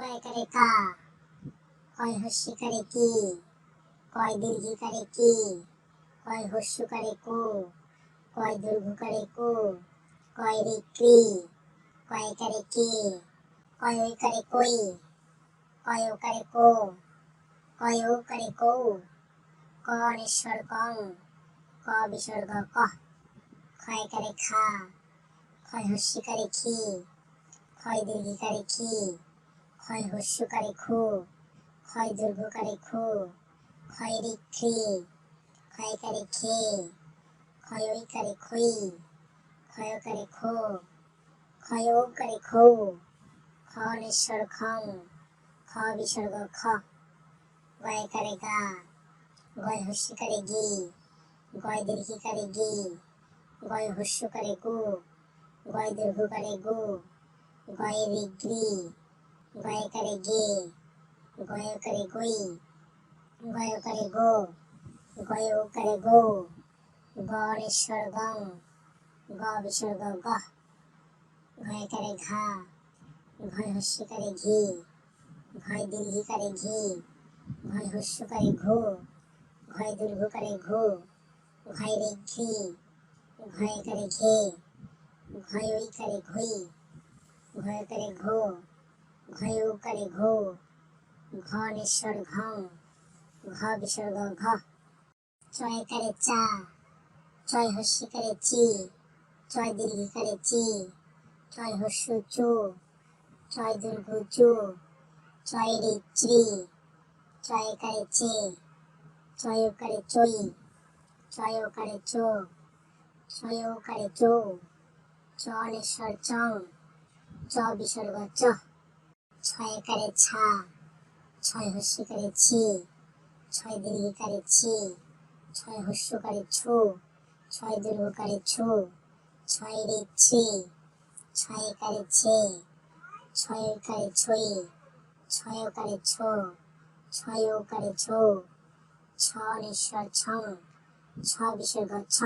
কয়কারে কা কয় হস্যিকারে কি? কয় দীর্ঘিকারে কি? কয় হস্যকারে কো? কয় দীর্ঘকারে কো? কয় রে ক্রি কয়কারে কে? কয় ঐকারে কই? কয় ওকারে কো? কয় ওকারে কৌ? ক অনেশ্বর কং? ক বিসর্গ ক। ক্ষয়কারে খা? ক্ষয় হস্যিকারে খি? ক্ষয় দীর্ঘিকারে খি? ক্ষয় হস্যকারে খু ক্ষয় দীর্ঘকারে খু ক্ষয় রিক্ষি ক্ষয়কারে খে ক্ষয় ঐকারে খই ক্ষয়কারে খো ক্ষয় ঔকারে খৌ খ অনেশ্বর খং খ বিসর্গ খ, গয়কারে গা, গয় হস্যকারে গি, গয় দীর্ঘিকারে গি, গয় হস্যকারে গু, গয় দীর্ঘকারে গু, গয় রিগ্রি গয়কারে গে গয়কারে গই গয়কারে গো গয়কারে গো গণেশ্বর গং, গ বিসর্গ গ ঘয়কারে ঘা ঘয় হস্যকারে ঘি ঘয় দীর্ঘিকারে ঘি ঘয় হস্যকারে ঘো ঘয় দীর্ঘকারে ঘো ঘয় রে ঘি ঘয়কারে ঘে ঘয় ঐকারে ঘই ঘয়কারে ঘো ঘয় ঔকারে ঘো ঘনেশ্বর ঘং ঘ বিসর্গ ঘ চয়কারে চা চয় হস্যকারে চি চয় দীর্ঘিকারে চি চয় হস্য চু চয় দীর্ঘ চু চয় রে চ্রি চয়কারে চে, চয়কারে চই চয়কারে চো চয়কারে চো চনেশ্বর চং চ বিসর্গ চ ছয়কারে ছা ছয় হস্যকারে ছি, ছয় দীর্ঘকারে ছি, ছয় হস্যকারে ছো, ছয় দীর্ঘকারে ছো, ছয় রে ছে ছয়কারে ছে ছয়কারে ছই ছয়কারে ছো ছয়কারে ছো ছ অনেশ্বর ছং ছ বিসর্গ ছ